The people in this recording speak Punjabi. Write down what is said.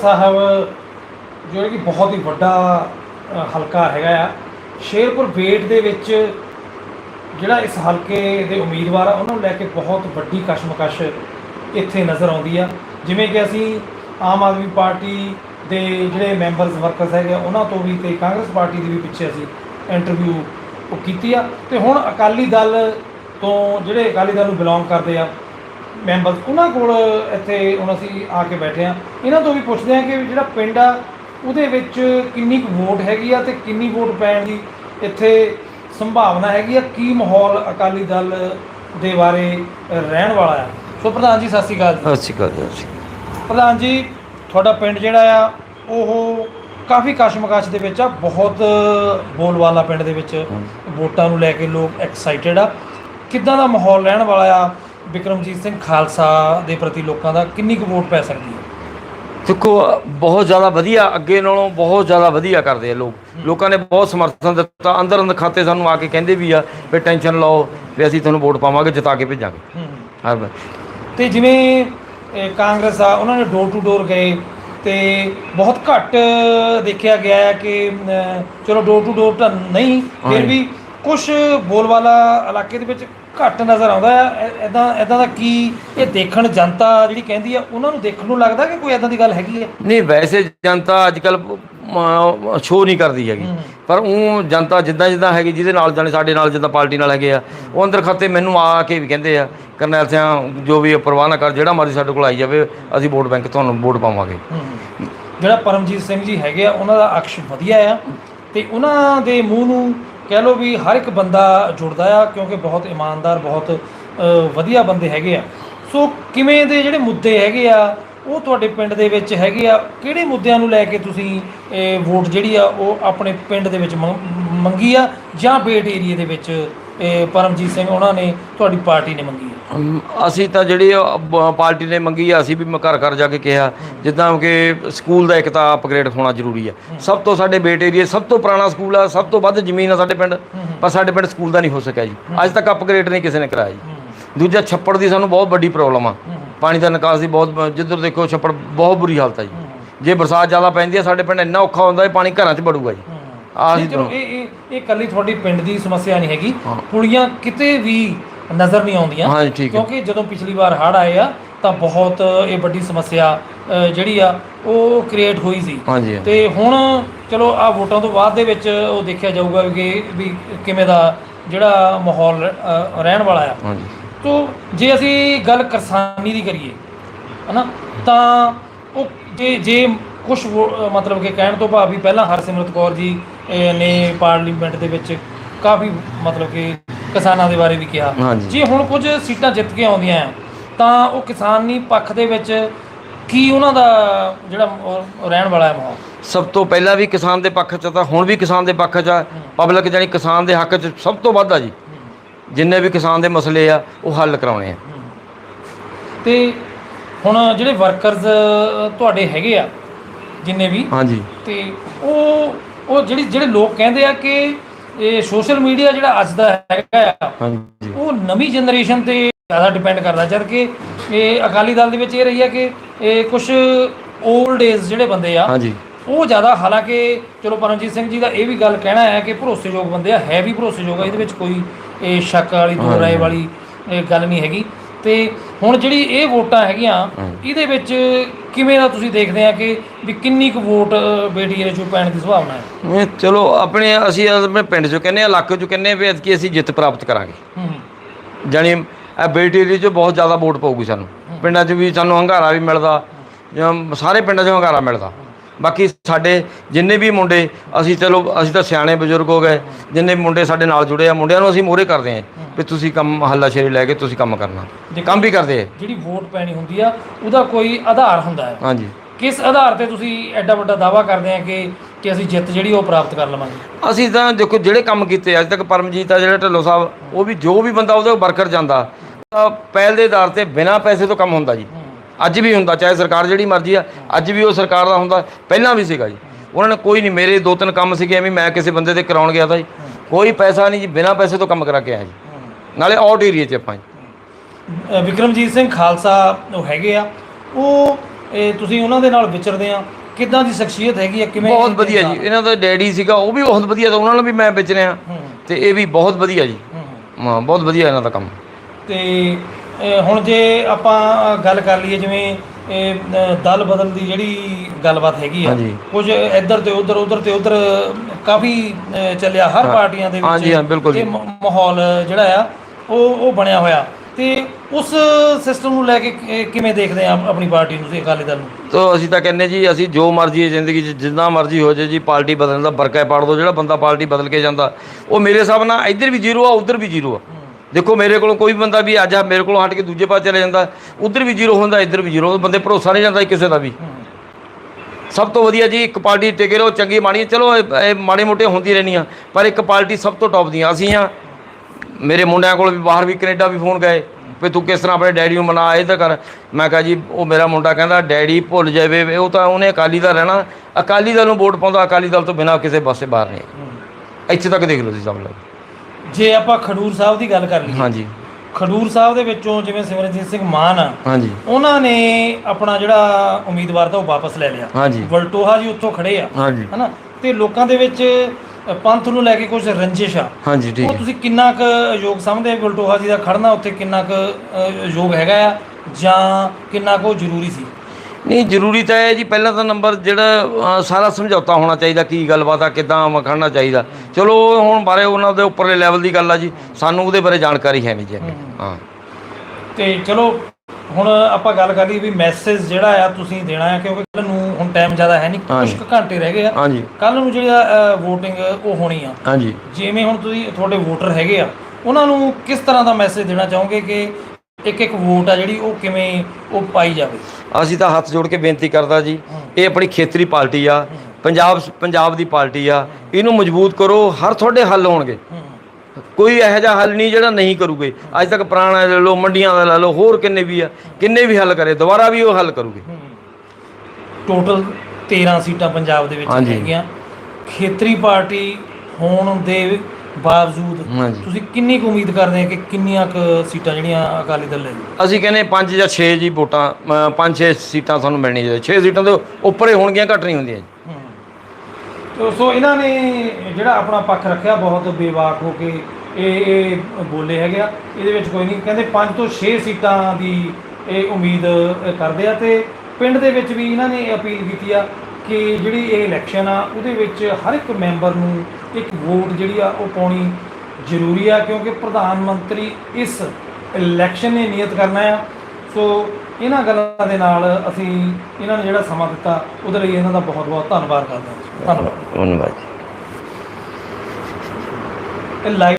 ਸਾਹਿਬ ਜੋ ਕਿ ਬਹੁਤ ਹੀ ਵੱਡਾ ਹਲਕਾ ਹੈਗਾ ਆ। ਸ਼ੇਰਪੁਰ ਵੇਟ ਦੇ ਵਿੱਚ ਜਿਹੜਾ ਇਸ ਹਲਕੇ ਦੇ ਉਮੀਦਵਾਰ ਆ ਉਹਨਾਂ ਨੂੰ ਲੈ ਕੇ ਬਹੁਤ ਵੱਡੀ ਕਸ਼ਮਕਸ਼ ਇੱਥੇ ਨਜ਼ਰ ਆਉਂਦੀ ਆ। ਜਿਵੇਂ ਕਿ ਅਸੀਂ ਆਮ ਆਦਮੀ ਪਾਰਟੀ ਦੇ ਜਿਹੜੇ ਮੈਂਬਰਸ ਵਰਕਰਸ ਹੈਗੇ ਆ, ਉਹਨਾਂ ਤੋਂ ਵੀ ਤੇ ਕਾਂਗਰਸ ਪਾਰਟੀ ਦੀ ਵੀ ਪਿੱਛੇ ਅਸੀਂ ਇੰਟਰਵਿਊ ਉਹ ਕੀਤੀ ਆ। ਤੇ ਹੁਣ ਅਕਾਲੀ ਦਲ ਤੋਂ ਜਿਹੜੇ ਅਕਾਲੀ ਦਲ ਨੂੰ ਬਿਲੋਂਗ ਕਰਦੇ ਆ ਮੈਂਬਰ ਉਹਨਾਂ ਕੋਲ ਇੱਥੇ ਹੁਣ ਅਸੀਂ ਆ ਕੇ ਬੈਠੇ ਆ ਇਹਨਾਂ ਤੋਂ ਵੀ ਪੁੱਛਦੇ ਆ ਕਿ ਜਿਹੜਾ ਪਿੰਡ ਆ ਉਹਦੇ ਵਿੱਚ ਕਿੰਨੀ ਕੁ ਵੋਟ ਹੈਗੀ ਆ ਤੇ ਕਿੰਨੀ ਵੋਟ ਪੈਣ ਦੀ ਇੱਥੇ ਸੰਭਾਵਨਾ ਹੈਗੀ ਆ? ਕੀ ਮਾਹੌਲ ਅਕਾਲੀ ਦਲ ਦੇ ਬਾਰੇ ਰਹਿਣ ਵਾਲਾ ਆ? ਸੋ ਪ੍ਰਧਾਨ ਜੀ ਸਤਿ ਸ਼੍ਰੀ ਅਕਾਲ ਜੀ। ਸਤਿ ਸ਼੍ਰੀ ਅਕਾਲ ਜੀ, ਸਤਿ ਸ਼੍ਰੀ ਅਕਾਲ। ਪ੍ਰਧਾਨ ਜੀ ਤੁਹਾਡਾ ਪਿੰਡ ਜਿਹੜਾ ਆ ਉਹ ਕਾਫੀ ਕਸ਼ਮਕਸ਼ ਦੇ ਵਿੱਚ ਆ ਬਹੁਤ ਬੋਲਵਾਲਾ ਪਿੰਡ ਦੇ ਵਿੱਚ ਵੋਟਾਂ ਨੂੰ ਲੈ ਕੇ ਲੋਕ ਐਕਸਾਈਟਡ ਆ। ਕਿੱਦਾਂ ਦਾ ਮਾਹੌਲ ਰਹਿਣ ਵਾਲਾ ਆ? ਵਿਕਰਮਜੀਤ ਸਿੰਘ ਖਾਲਸਾ ਦੇ ਪ੍ਰਤੀ ਲੋਕਾਂ ਦਾ ਕਿੰਨੀ ਕੁ ਵੋਟ ਪੈ ਸਕਦੀ ਹੈ? ਦੇਖੋ ਬਹੁਤ ਜ਼ਿਆਦਾ ਵਧੀਆ ਅੱਗੇ ਨਾਲੋਂ ਬਹੁਤ ਜ਼ਿਆਦਾ ਵਧੀਆ ਕਰਦੇ ਆ ਲੋਕ। ਲੋਕਾਂ ਨੇ ਬਹੁਤ ਸਮਰਥਨ ਦਿੱਤਾ। ਅੰਦਰ ਅੰਦਰ ਖਾਤੇ ਸਾਨੂੰ ਆ ਕੇ ਕਹਿੰਦੇ ਵੀ ਆ ਵੀ ਟੈਨਸ਼ਨ ਲਓ ਵੀ ਅਸੀਂ ਤੁਹਾਨੂੰ ਵੋਟ ਪਾਵਾਂਗੇ ਜਿਤਾ ਕੇ ਭੇਜਾਂਗੇ। ਹਰ ਵਾਰ ਤੇ ਜਿਵੇਂ ਇਹ ਕਾਂਗਰਸ ਆ ਉਹਨਾਂ ਨੇ ਡੋਰ ਟੂ ਡੋਰ ਗਏ ਤੇ ਬਹੁਤ ਘੱਟ ਦੇਖਿਆ ਗਿਆ ਹੈ ਕਿ ਅਮ, ਚਲੋ ਡੋਰ ਟੂ ਡੋਰ ਤਾਂ ਨਹੀਂ ਫਿਰ। ਵੀ ਕੁਝ ਬੋਲਵਾਲਾ ਇਲਾਕੇ ਦੇ ਵਿੱਚ ਘੱਟ ਨਜ਼ਰ ਆਉਂਦਾ ਹੈ। ਐਦਾਂ ਐਦਾਂ ਦਾ ਕੀ ਇਹ ਦੇਖਣ ਜਨਤਾ ਜਿਹੜੀ ਕਹਿੰਦੀ ਆ ਉਹਨਾਂ ਨੂੰ ਦੇਖਣ ਨੂੰ ਲੱਗਦਾ ਕਿ ਕੋਈ ਐਦਾਂ ਦੀ ਗੱਲ ਹੈਗੀ ਹੈ? ਨਹੀਂ ਵੈਸੇ ਜਨਤਾ ਅੱਜ ਕੱਲ ਸ਼ੋਅ ਨਹੀਂ ਕਰਦੀ ਹੈਗੀ। ਪਰ ਉਹ ਜਨਤਾ ਜਿੱਦਾਂ ਜਿੱਦਾਂ ਹੈਗੀ ਜਿਹਦੇ ਨਾਲ ਜਾਣੇ ਸਾਡੇ ਨਾਲ ਜਿੱਦਾਂ ਪਾਰਟੀ ਨਾਲ ਹੈਗੇ ਆ ਉਹ ਅੰਦਰ ਖਾਤੇ ਮੈਨੂੰ ਆ ਕੇ ਵੀ ਕਹਿੰਦੇ ਆ ਕਰਨੈਲ ਸਿੰਘ ਜੋ ਵੀ ਪਰਵਾਹ ਨਾ ਕਰ ਜਿਹੜਾ ਮਰਜ਼ੀ ਸਾਡੇ ਕੋਲ ਆਈ ਜਾਵੇ ਅਸੀਂ ਵੋਟ ਬੈਂਕ ਤੁਹਾਨੂੰ ਵੋਟ ਪਾਵਾਂਗੇ। ਜਿਹੜਾ ਪਰਮਜੀਤ ਸਿੰਘ ਜੀ ਹੈਗੇ ਆ ਉਹਨਾਂ ਦਾ ਅਕਸ਼ ਵਧੀਆ ਆ ਤੇ ਉਹਨਾਂ ਦੇ ਮੂੰਹ ਨੂੰ ਕਹਿ ਲਓ ਵੀ ਹਰ ਇੱਕ ਬੰਦਾ ਜੁੜਦਾ ਆ ਕਿਉਂਕਿ ਬਹੁਤ ਇਮਾਨਦਾਰ, ਬਹੁਤ ਵਧੀਆ ਬੰਦੇ ਹੈਗੇ ਆ। ਸੋ ਕਿਵੇਂ ਦੇ ਜਿਹੜੇ ਮੁੱਦੇ ਹੈਗੇ ਆ, ਉਹ ਤੁਹਾਡੇ ਪਿੰਡ ਦੇ ਵਿੱਚ ਹੈਗੇ ਆ। ਕਿਹੜੇ ਮੁੱਦਿਆਂ ਨੂੰ ਲੈ ਕੇ ਤੁਸੀਂ ਵੋਟ ਜਿਹੜੀ ਆ, ਉਹ ਆਪਣੇ ਪਿੰਡ ਦੇ ਵਿੱਚ ਮੰਗੀ ਆ ਜਾਂ ਬੇਟ ਏਰੀਏ ਦੇ ਵਿੱਚ ਇਹ ਪਰਮਜੀਤ ਸਿੰਘ ਉਹਨਾਂ ਨੇ ਤੁਹਾਡੀ ਪਾਰਟੀ ਨੇ ਮੰਗੀ ਅਮ, ਅਸੀਂ ਤਾਂ ਜਿਹੜੀ ਉਹ ਬ- ਪਾਰਟੀ ਨੇ ਮੰਗੀ ਆ ਅਸੀਂ ਵੀ ਘਰ ਘਰ ਜਾ ਕੇ ਕਿਹਾ ਜਿੱਦਾਂ ਕਿ ਸਕੂਲ ਦਾ ਇੱਕ ਤਾਂ ਅਪਗ੍ਰੇਡ ਹੋਣਾ ਜ਼ਰੂਰੀ ਆ। ਸਭ ਤੋਂ ਸਾਡੇ ਬੇਟ ਏਰੀਏ ਸਭ ਤੋਂ ਪੁਰਾਣਾ ਸਕੂਲ ਆ ਸਭ ਤੋਂ ਵੱਧ ਜ਼ਮੀਨ ਆ ਸਾਡੇ ਪਿੰਡ ਪਰ ਸਾਡੇ ਪਿੰਡ ਸਕੂਲ ਦਾ ਨਹੀਂ ਹੋ ਸਕਿਆ ਜੀ। ਅੱਜ ਤੱਕ ਅਪਗ੍ਰੇਡ ਨਹੀਂ ਕਿਸੇ ਨੇ ਕਰਾਇਆ ਜੀ। ਦੂਜਾ ਛੱਪੜ ਦੀ ਸਾਨੂੰ ਬਹੁਤ ਵੱਡੀ ਪ੍ਰੋਬਲਮ ਆ। ਪਾਣੀ ਦਾ ਨਿਕਾਸ ਦੀ ਬਹੁਤ ਬ- ਜਿੱਧਰ ਦੇਖੋ ਛੱਪੜ ਬਹੁਤ ਬੁਰੀ ਹਾਲਤ ਆ ਜੀ। ਜੇ ਬਰਸਾਤ ਜ਼ਿਆਦਾ ਪੈਂਦੀ ਆ ਸਾਡੇ ਪਿੰਡ ਇੰਨਾ ਔਖਾ ਹੁੰਦਾ ਹੈ ਪਾਣੀ ਘਰਾਂ 'ਚ ਵੜੂਗਾ ਜੀ। ਆਹ ਨਹੀਂ, ਅਸੀਂ ਚਲੋ ਇਹ ਇਹ ਇਹ ਕੱਲੀ ਤੁਹਾਡੀ ਪਿੰਡ ਦੀ ਸਮੱਸਿਆ ਨਹੀਂ ਹੈਗੀ। ਹਾਂ। ਪੁਲੀਆਂ ਕਿਤੇ ਵੀ ਨਜ਼ਰ ਨਹੀਂ ਆਉਂਦੀਆਂ ਹਾਂ ਜੀ, ਠੀਕ ਹੈ। ਕਿਉਂਕਿ ਜਦੋਂ ਪਿਛਲੀ ਵਾਰ ਹੜ੍ਹ ਆਏ ਆ ਤਾਂ ਬਹੁਤ ਇਹ ਵੱਡੀ ਸਮੱਸਿਆ ਅ, ਜਿਹੜੀ ਆ ਉਹ ਕ੍ਰੀਏਟ ਹੋਈ ਸੀ। ਹਾਂਜੀ ਤੇ ਹੁਣ ਚਲੋ ਆ ਵੋਟਾਂ ਤੋਂ ਬਾਅਦ ਦੇ ਵਿੱਚ ਉਹ ਦੇਖਿਆ ਜਾਊਗਾ ਕਿ ਵੀ ਕਿਵੇਂ ਦਾ ਜਿਹੜਾ ਮਾਹੌਲ ਅ, ਰਹਿਣ ਵਾਲਾ ਆ। ਹਾਂਜੀ ਤੋ ਜੇ ਅਸੀਂ ਗੱਲ ਕਿਸਾਨੀ ਦੀ ਕਰੀਏ ਹਨਾ ਤਾਂ ਉਹ ਜੇ ਜੇ ਕੁਝ ਮਤਲਬ ਕਿ ਕਹਿਣ ਤੋਂ ਭਾਵ ਵੀ ਪਹਿਲਾਂ ਹਰਸਿਮਰਤ ਕੌਰ ਜੀ ਨੇ ਪਾਰਲੀਮੈਂਟ ਦੇ ਵਿੱਚ ਕਾਫੀ ਮਤਲਬ ਕਿ ਕਿਸਾਨਾਂ ਦੇ ਬਾਰੇ ਵੀ ਕਿਹਾ। ਜੇ ਹੁਣ ਕੁਝ ਸੀਟਾਂ ਜਿੱਤ ਕੇ ਆਉਂਦੀਆਂ ਆ ਤਾਂ ਉਹ ਕਿਸਾਨੀ ਪੱਖ ਦੇ ਵਿੱਚ ਕੀ ਉਹਨਾਂ ਦਾ ਜਿਹੜਾ ਰਹਿਣ ਵਾਲਾ ਹੈ ਮਾਹੌਲ? ਸਭ ਤੋਂ ਪਹਿਲਾਂ ਵੀ ਕਿਸਾਨ ਦੇ ਪੱਖ 'ਚ ਤਾਂ ਹੁਣ ਵੀ ਕਿਸਾਨ ਦੇ ਪੱਖ 'ਚ ਆ। ਪਬਲਿਕ ਜਾਨੀ ਕਿਸਾਨ ਦੇ ਹੱਕ 'ਚ ਸਭ ਤੋਂ ਵੱਧ ਆ ਜੀ। ਜਿੰਨੇ ਵੀ ਕਿਸਾਨ ਦੇ ਮਸਲੇ ਆ ਉਹ ਹੱਲ ਕਰਾਉਣੇ ਆ। ਤੇ ਹੁਣ ਜਿਹੜੇ ਵਰਕਰਸ ਤੁਹਾਡੇ ਹੈਗੇ ਆ ਜਿੰਨੇ ਵੀ। ਹਾਂਜੀ। ਤੇ ਉਹ ਉਹ ਜਿਹੜੀ ਜਿਹੜੇ ਲੋਕ ਕਹਿੰਦੇ ਆ ਕਿ ਇਹ ਸੋਸ਼ਲ ਮੀਡੀਆ ਜਿਹੜਾ ਅੱਜ ਦਾ ਹੈਗਾ ਆ ਹਾਂਜੀ। ਉਹ ਨਵੀਂ ਜਨਰੇਸ਼ਨ ਤੇ ਜ਼ਿਆਦਾ ਡਿਪੈਂਡ ਕਰਦਾ ਜਦ ਕਿ ਇਹ ਅਕਾਲੀ ਦਲ ਦੇ ਵਿੱਚ ਇਹ ਰਹੀ ਆ ਕਿ ਇਹ ਕੁਝ 올ਡ ਏਜ ਜਿਹੜੇ ਬੰਦੇ ਆ ਹਾਂਜੀ। ਉਹ ਜ਼ਿਆਦਾ ਹਾਲਾਂਕਿ ਚਲੋ ਪਰਮਜੀਤ ਸਿੰਘ ਜੀ ਦਾ ਇਹ ਵੀ ਗੱਲ ਕਹਿਣਾ ਹੈ ਕਿ ਭਰੋਸੇਯੋਗ ਬੰਦੇ ਆ ਹੈ ਵੀ ਭਰੋਸੇਯੋਗ ਆ ਇਹਦੇ ਵਿੱਚ ਕੋਈ ਇਹ ਸ਼ੱਕ ਵਾਲੀ ਦੋ ਰਾਏ ਵਾਲੀ ਇਹ ਗੱਲ ਨਹੀਂ ਹੈਗੀ। ਤੇ ਹੁਣ ਜਿਹੜੀ ਇਹ ਵੋਟਾਂ ਹੈਗੀਆਂ ਇਹਦੇ ਵਿੱਚ ਕਿਵੇਂ ਦਾ ਤੁਸੀਂ ਦੇਖਦੇ ਆ ਕਿ ਵੀ ਕਿੰਨੀ ਕੁ ਵੋਟ ਬੇਟੀ ਦੇ ਚੋਂ ਪੈਣ ਦੀ ਸੰਭਾਵਨਾ ਹੈ? ਚਲੋ ਆਪਣੇ ਅਸੀਂ ਆਪਣੇ ਪਿੰਡ 'ਚੋਂ ਕਹਿੰਦੇ ਆ ਇਲਾਕੇ 'ਚੋਂ ਕਹਿੰਦੇ ਆ ਵੀ ਐਤਕੀ ਅਸੀਂ ਜਿੱਤ ਪ੍ਰਾਪਤ ਕਰਾਂਗੇ। ਹੂੰ ਜਾਣੀ ਇਹ ਬੇਟੀ ਏਰੀਏ 'ਚ ਬਹੁਤ ਜ਼ਿਆਦਾ ਵੋਟ ਪਊਗੀ ਸਾਨੂੰ। ਪਿੰਡਾਂ 'ਚ ਵੀ ਸਾਨੂੰ ਹੰਗਾਰਾ ਵੀ ਮਿਲਦਾ ਜਾਂ ਸਾਰੇ ਪਿੰਡਾਂ 'ਚ ਹੰਗਾਰਾ ਮਿਲਦਾ। ਬਾਕੀ ਸਾਡੇ ਜਿੰਨੇ ਵੀ ਮੁੰਡੇ ਅਸੀਂ ਚਲੋ ਅਸੀਂ ਤਾਂ ਸਿਆਣੇ ਬਜ਼ੁਰਗ ਹੋ ਗਏ ਜਿੰਨੇ ਵੀ ਮੁੰਡੇ ਸਾਡੇ ਨਾਲ ਜੁੜੇ ਆ ਮੁੰਡਿਆਂ ਨੂੰ ਅਸੀਂ ਮੋਹਰੇ ਕਰਦੇ ਆ ਵੀ ਤੁਸੀਂ ਕੰਮ ਹੱਲਾ ਸ਼ੇਰੀ ਲੈ ਕੇ ਤੁਸੀਂ ਕੰਮ ਕਰਨਾ। ਕੰਮ ਵੀ ਕਰਦੇ ਆ। ਜਿਹੜੀ ਵੋਟ ਪੈਣੀ ਹੁੰਦੀ ਆ ਉਹਦਾ ਕੋਈ ਆਧਾਰ ਹੁੰਦਾ ਹੈ। ਹਾਂਜੀ। ਕਿਸ ਆਧਾਰ ਤੇ ਤੁਸੀਂ ਐਡਾ ਵੱਡਾ ਦਾਵਾ ਕਰਦੇ ਆ ਕਿ ਕਿ ਅਸੀਂ ਜਿੱਤ ਜਿਹੜੀ ਉਹ ਪ੍ਰਾਪਤ ਕਰ ਲਵਾਂਗੇ? ਅਸੀਂ ਤਾਂ ਦੇਖੋ ਜਿਹੜੇ ਕੰਮ ਕੀਤੇ ਅੱਜ ਤੱਕ ਪਰਮਜੀਤ ਆ ਜਿਹੜਾ ਢੱਲੋ ਸਾਹਿਬ ਉਹ ਵੀ ਜੋ ਵੀ ਬੰਦਾ ਉਹਦੇ ਵਰਕਰ ਜਾਂਦਾ ਪਹਿਲ ਦੇ ਆਧਾਰ ਤੇ ਬਿਨਾਂ ਪੈਸੇ ਤੋਂ ਕੰਮ ਹੁੰਦਾ ਜੀ। ਅੱਜ ਵੀ ਹੁੰਦਾ ਚਾਹੇ ਸਰਕਾਰ ਜਿਹੜੀ ਮਰਜ਼ੀ ਆ ਅੱਜ ਵੀ ਉਹ ਸਰਕਾਰ ਦਾ ਹੁੰਦਾ ਪਹਿਲਾਂ ਵੀ ਸੀਗਾ ਜੀ। ਉਹਨਾਂ ਨੇ ਕੋਈ ਨਹੀਂ ਮੇਰੇ ਦੋ ਤਿੰਨ ਕੰਮ ਸੀਗੇ ਐਵੇਂ ਮੈਂ ਕਿਸੇ ਬੰਦੇ ਦੇ ਕਰਾਉਣ ਗਿਆ ਤਾਂ ਜੀ। ਕੋਈ ਪੈਸਾ ਨਹੀਂ ਜੀ ਬਿਨਾਂ ਪੈਸੇ ਤੋਂ ਕੰਮ ਕਰਾ ਕੇ ਆਇਆ ਜੀ। ਨਾਲੇ ਆਊਟ ਏਰੀਆ 'ਚ ਆਪਾਂ ਜੀ। ਵਿਕਰਮਜੀਤ ਸਿੰਘ ਖਾਲਸਾ ਉਹ ਹੈਗੇ ਆ। ਉਹ ਤੁਸੀਂ ਉਹਨਾਂ ਦੇ ਨਾਲ ਵਿਚਰਦੇ ਆ। ਕਿੱਦਾਂ ਦੀ ਸ਼ਖਸੀਅਤ ਹੈਗੀ ਆ? ਕਿਵੇਂ ਬਹੁਤ ਵਧੀਆ ਜੀ। ਇਹਨਾਂ ਦਾ ਡੈਡੀ ਸੀਗਾ ਉਹ ਵੀ ਬਹੁਤ ਵਧੀਆ ਤਾਂ ਉਹਨਾਂ ਨਾਲ ਵੀ ਮੈਂ ਵਿਚ ਰਿਹਾ ਹੂੰ। ਤੇ ਇਹ ਵੀ ਬਹੁਤ ਵਧੀਆ ਜੀ। ਹੂੰ, ਬਹੁਤ ਵਧੀਆ ਇਹਨਾਂ ਦਾ ਕੰਮ। ਤੇ ਹੁਣ ਜੇ ਆਪਾਂ ਗੱਲ ਕਰ ਲਈਏ ਜਿਵੇਂ ਇਹ ਦਲ ਬਦਲ ਦੀ ਜਿਹੜੀ ਗੱਲਬਾਤ ਹੈਗੀ ਆ। ਕੁਝ ਇੱਧਰ ਤੇ ਉੱਧਰ ਉੱਧਰ ਤੇ ਉੱਧਰ ਕਾਫੀ ਚੱਲਿਆ ਹਰ ਪਾਰਟੀਆਂ ਦੇ ਵਿੱਚ। ਇਹ ਮਾਹੌਲ ਜਿਹੜਾ ਆ ਉਹ ਉਹ ਬਣਿਆ ਹੋਇਆ। ਤੇ ਉਸ ਸਿਸਟਮ ਨੂੰ ਲੈ ਕੇ ਕਿਵੇਂ ਦੇਖਦੇ ਆ ਆਪਣੀ ਪਾਰਟੀ ਨੂੰ ਤੇ ਅਕਾਲੀ ਦਲ ਨੂੰ? ਤੋ ਅਸੀਂ ਤਾਂ ਕਹਿੰਦੇ ਜੀ ਅਸੀਂ ਜੋ ਮਰਜ਼ੀ ਹੈ ਜ਼ਿੰਦਗੀ 'ਚ ਜਿੰਨਾ ਮਰਜ਼ੀ ਹੋ ਜਾਏ ਜੀ ਪਾਰਟੀ ਬਦਲਣ ਦਾ ਬਰਕਾ ਪਾੜ ਦੋ ਜਿਹੜਾ ਬੰਦਾ ਪਾਰਟੀ ਬਦਲ ਕੇ ਜਾਂਦਾ ਉਹ ਮੇਰੇ ਹਿਸਾਬ ਨਾਲ ਇੱਧਰ ਵੀ ਜ਼ੀਰੋ ਆ ਉੱਧਰ ਵੀ ਜ਼ੀਰੋ ਆ। ਦੇਖੋ ਮੇਰੇ ਕੋਲੋਂ ਕੋਈ ਬੰਦਾ ਵੀ ਅੱਜ ਆ ਮੇਰੇ ਕੋਲੋਂ ਹਟ ਕੇ ਦੂਜੇ ਪਾਸੇ ਚਲੇ ਜਾਂਦਾ ਉੱਧਰ ਵੀ ਜ਼ੀਰੋ ਹੁੰਦਾ ਇੱਧਰ ਵੀ ਜ਼ੀਰੋ ਬੰਦੇ ਭਰੋਸਾ ਨਹੀਂ ਜਾਂਦਾ ਕਿਸੇ ਦਾ ਵੀ। ਸਭ ਤੋਂ ਵਧੀਆ ਜੀ ਇੱਕ ਪਾਰਟੀ ਟਿਕੇ ਰਹੋ ਚੰਗੀ ਮਾੜੀ ਚਲੋ ਇਹ ਇਹ ਮਾੜੇ ਮੋਟੇ ਹੁੰਦੀ ਰਹਿਣੀਆਂ ਪਰ ਇੱਕ ਪਾਰਟੀ ਸਭ ਤੋਂ ਟੌਪ ਦੀਆਂ। ਅਸੀਂ ਆ ਮੇਰੇ ਮੁੰਡਿਆਂ ਕੋਲ ਵੀ ਬਾਹਰ ਵੀ ਕੈਨੇਡਾ ਵੀ ਫੋਨ ਗਏ ਵੀ ਤੂੰ ਕਿਸ ਤਰ੍ਹਾਂ ਆਪਣੇ ਡੈਡੀ ਨੂੰ ਮਨਾ ਇੱਧਰ ਕਰ। ਮੈਂ ਕਿਹਾ ਜੀ ਉਹ ਮੇਰਾ ਮੁੰਡਾ ਕਹਿੰਦਾ ਡੈਡੀ ਭੁੱਲ ਜਾਵੇ ਉਹ ਤਾਂ ਉਹਨੇ ਅਕਾਲੀ ਦਲ ਰਹਿਣਾ ਅਕਾਲੀ ਦਲ ਨੂੰ ਵੋਟ ਪਾਉਂਦਾ ਅਕਾਲੀ ਦਲ ਤੋਂ ਬਿਨਾਂ ਕਿਸੇ ਪਾਸੇ ਬਾਹਰ ਨਹੀਂ ਇੱਥੇ ਤੱਕ ਦੇਖ ਲਓ ਜੀ ਸਭ ਲੋਕ ਜੇ ਆਪਾਂ ਖਡੂਰ ਸਾਹਿਬ ਦੀ ਗੱਲ ਕਰ ਲਈਏ ਹਾਂਜੀ। ਖਡੂਰ ਸਾਹਿਬ ਦੇ ਵਿੱਚੋਂ ਜਿਵੇਂ ਸਿਮਰਨਜੀਤ ਸਿੰਘ ਮਾਨ ਆ ਹਾਂਜੀ। ਉਹਨਾਂ ਨੇ ਆਪਣਾ ਜਿਹੜਾ ਉਮੀਦਵਾਰ ਤਾਂ ਉਹ ਵਾਪਸ ਲੈ ਲਿਆ। ਹਾਂਜੀ। ਵਲਟੋਹਾ ਜੀ ਉੱਥੋਂ ਖੜੇ ਆ ਹਾਂਜੀ। ਹਨਾ? ਤੇ ਲੋਕਾਂ ਦੇ ਵਿੱਚ ਪੰਥ ਨੂੰ ਲੈ ਕੇ ਕੁਝ ਰੰਜਿਸ਼ ਆ। ਹਾਂਜੀ ਠੀਕ ਉਹ ਤੁਸੀਂ ਕਿੰਨਾ ਕੁ ਯੋਗ ਸਮਝਦੇ ਵਲਟੋਹਾ ਜੀ ਦਾ ਖੜਨਾ ਉੱਥੇ ਕਿੰਨਾ ਕੁ ਯੋਗ ਹੈਗਾ ਆ? ਜਾਂ ਕਿੰਨਾ ਕੁ ਜ਼ਰੂਰੀ ਸੀ? ਨਹੀਂ ਜ਼ਰੂਰੀ ਤਾਂ ਹੈ ਜੀ ਪਹਿਲਾਂ ਤਾਂ ਨੰਬਰ ਜਿਹੜਾ ਅ, ਸਾਰਾ ਸਮਝੌਤਾ ਹੋਣਾ ਚਾਹੀਦਾ ਕੀ ਗੱਲਬਾਤ ਆ ਕਿਦਾਂ ਵਖੜਨਾ ਚਾਹੀਦਾ। ਚਲੋ ਹੁਣ ਬਾਰੇ ਉਹਨਾਂ ਦੇ ਉੱਪਰਲੇ ਲੈਵਲ ਦੀ ਗੱਲ ਆ ਜੀ ਸਾਨੂੰ ਉਹਦੇ ਬਾਰੇ ਜਾਣਕਾਰੀ ਹੈ ਨਹੀਂ ਜੀ। ਹਾਂ। ਤੇ ਚਲੋ ਹੁਣ ਆਪਾਂ ਗੱਲ ਕਰ ਲਈ ਵੀ ਮੈਸੇਜ ਜਿਹੜਾ ਆ ਤੁਸੀਂ ਦੇਣਾ ਹੈ ਕਿਉਂਕਿ ਕੱਲ ਨੂੰ ਹੁਣ ਟਾਈਮ ਜ਼ਿਆਦਾ ਹੈ ਨਹੀਂ ਕੁਝ ਹਾਂਜੀ। ਕੁ ਘੰਟੇ ਰਹਿ ਗਏ ਆ। ਹਾਂਜੀ। ਕੱਲ ਨੂੰ ਜਿਹੜਾ VOTING ਉਹ ਹੋਣੀ ਆ। ਹਾਂਜੀ। ਜਿਵੇਂ ਹੁਣ ਤੁਸੀਂ ਤੁਹਾਡੇ ਵੋਟਰ ਹੈਗੇ ਆ ਉਹਨਾਂ ਨੂੰ ਕਿਸ ਤਰ੍ਹਾਂ ਦਾ ਮੈਸੇਜ ਦੇਣਾ ਚਾਹੋਗੇ ਕਿ ਇੱਕ ਇੱਕ ਵੋਟ ਆ ਜਿਹੜੀ ਉਹ ਕਿਵੇਂ ਉਹ ਪਾਈ ਜਾਵੇ? ਅਸੀਂ ਤਾਂ ਹੱਥ ਜੋੜ ਕੇ ਬੇਨਤੀ ਕਰਦਾ ਜੀ ਇਹ ਆਪਣੀ ਖੇਤਰੀ ਪਾਰਟੀ ਆ ਪੰਜਾਬ ਪੰਜਾਬ ਦੀ ਪਾਰਟੀ ਆ ਇਹਨੂੰ ਮਜ਼ਬੂਤ ਕਰੋ ਹਰ ਤੁਹਾਡੇ ਹੱਲ ਹੋਣਗੇ। ਕੋਈ ਇਹੋ ਜਿਹਾ ਹੱਲ ਨਹੀਂ ਜਿਹੜਾ ਨਹੀਂ ਕਰੂਗੇ। ਅੱਜ ਤੱਕ ਪੁਰਾਣਾ ਲੈ ਲਓ ਮੰਡੀਆਂ ਦਾ ਲੈ ਲਓ ਹੋਰ ਕਿੰਨੇ ਵੀ ਆ ਕਿੰਨੇ ਵੀ ਹੱਲ ਕਰੇ ਦੁਬਾਰਾ ਵੀ ਉਹ ਹੱਲ ਕਰੂਗੇ। ਟੋਟਲ 13 ਸੀਟਾਂ ਪੰਜਾਬ ਦੇ ਵਿੱਚ। ਹੈਗੀਆਂ ਖੇਤਰੀ ਪਾਰਟੀ ਹੋਣ ਦੇ ਬਾਵਜੂਦ ਹਾਂਜੀ। ਤੁਸੀਂ ਕਿੰਨੀ ਕੁ ਉਮੀਦ ਕਰਦੇ ਆ ਕਿ ਕਿੰਨੀਆਂ ਕੁ ਸੀਟਾਂ ਜਿਹੜੀਆਂ ਅਕਾਲੀ ਦਲ ਲੈ ਲੂ ਅਸੀਂ ਕਹਿੰਦੇ 5 ਜਾਂ 6 ਜੀ ਵੋਟਾਂ 5-6 ਸੀਟਾਂ ਸਾਨੂੰ ਮਿਲਣੀਆਂ ਚਾਹੀਦੀਆਂ। 6 ਸੀਟਾਂ ਤੋਂ ਉੱਪਰ ਹੀ ਹੋਣਗੀਆਂ ਘੱਟ ਨਹੀਂ ਹੁੰਦੀਆਂ ਜੀ। ਤੋ ਸੋ ਇਹਨਾਂ ਨੇ ਜਿਹੜਾ ਆਪਣਾ ਪੱਖ ਰੱਖਿਆ ਬਹੁਤ ਬੇਵਾਕ ਹੋ ਕੇ ਇਹ ਇਹ ਬੋਲੇ ਹੈਗੇ ਆ। ਇਹਦੇ ਵਿੱਚ ਕੋਈ ਨਹੀਂ ਕਹਿੰਦੇ 5 ਤੋਂ 6 ਸੀਟਾਂ ਦੀ ਇਹ ਉਮੀਦ ਅ, ਕਰਦੇ ਆ ਤੇ ਪਿੰਡ ਦੇ ਵਿੱਚ ਵੀ ਇਹਨਾਂ ਨੇ ਅਪੀਲ ਕੀਤੀ ਆ ਕਿ ਜਿਹੜੀ ਇਹ ਇਲੈਕਸ਼ਨ ਆ ਉਹਦੇ ਵਿੱਚ ਹਰ ਇੱਕ ਮੈਂਬਰ ਨੂੰ ਇੱਕ ਵੋਟ ਜਿਹੜੀ ਆ ਉਹ ਪਾਉਣੀ ਜ਼ਰੂਰੀ ਆ ਕਿਉਂਕਿ ਪ੍ਰਧਾਨ ਮੰਤਰੀ ਇਸ ਇਲੈਕਸ਼ਨ ਨੇ ਨਿਯਤ ਕਰਨਾ ਆ। ਸੋ ਇਹਨਾਂ ਗੱਲਾਂ ਦੇ ਨਾਲ ਅਸੀਂ ਇਹਨਾਂ ਨੇ ਜਿਹੜਾ ਸਮਾਂ ਦਿੱਤਾ ਉਹਦੇ ਲਈ ਇਹਨਾਂ ਦਾ ਬਹੁਤ ਬਹੁਤ ਧੰਨਵਾਦ ਕਰਦੇ ਹਾਂ। ਧੰਨਵਾਦ। ਧੰਨਵਾਦ। ਜੀ ਇਹ ਲਾਈਵ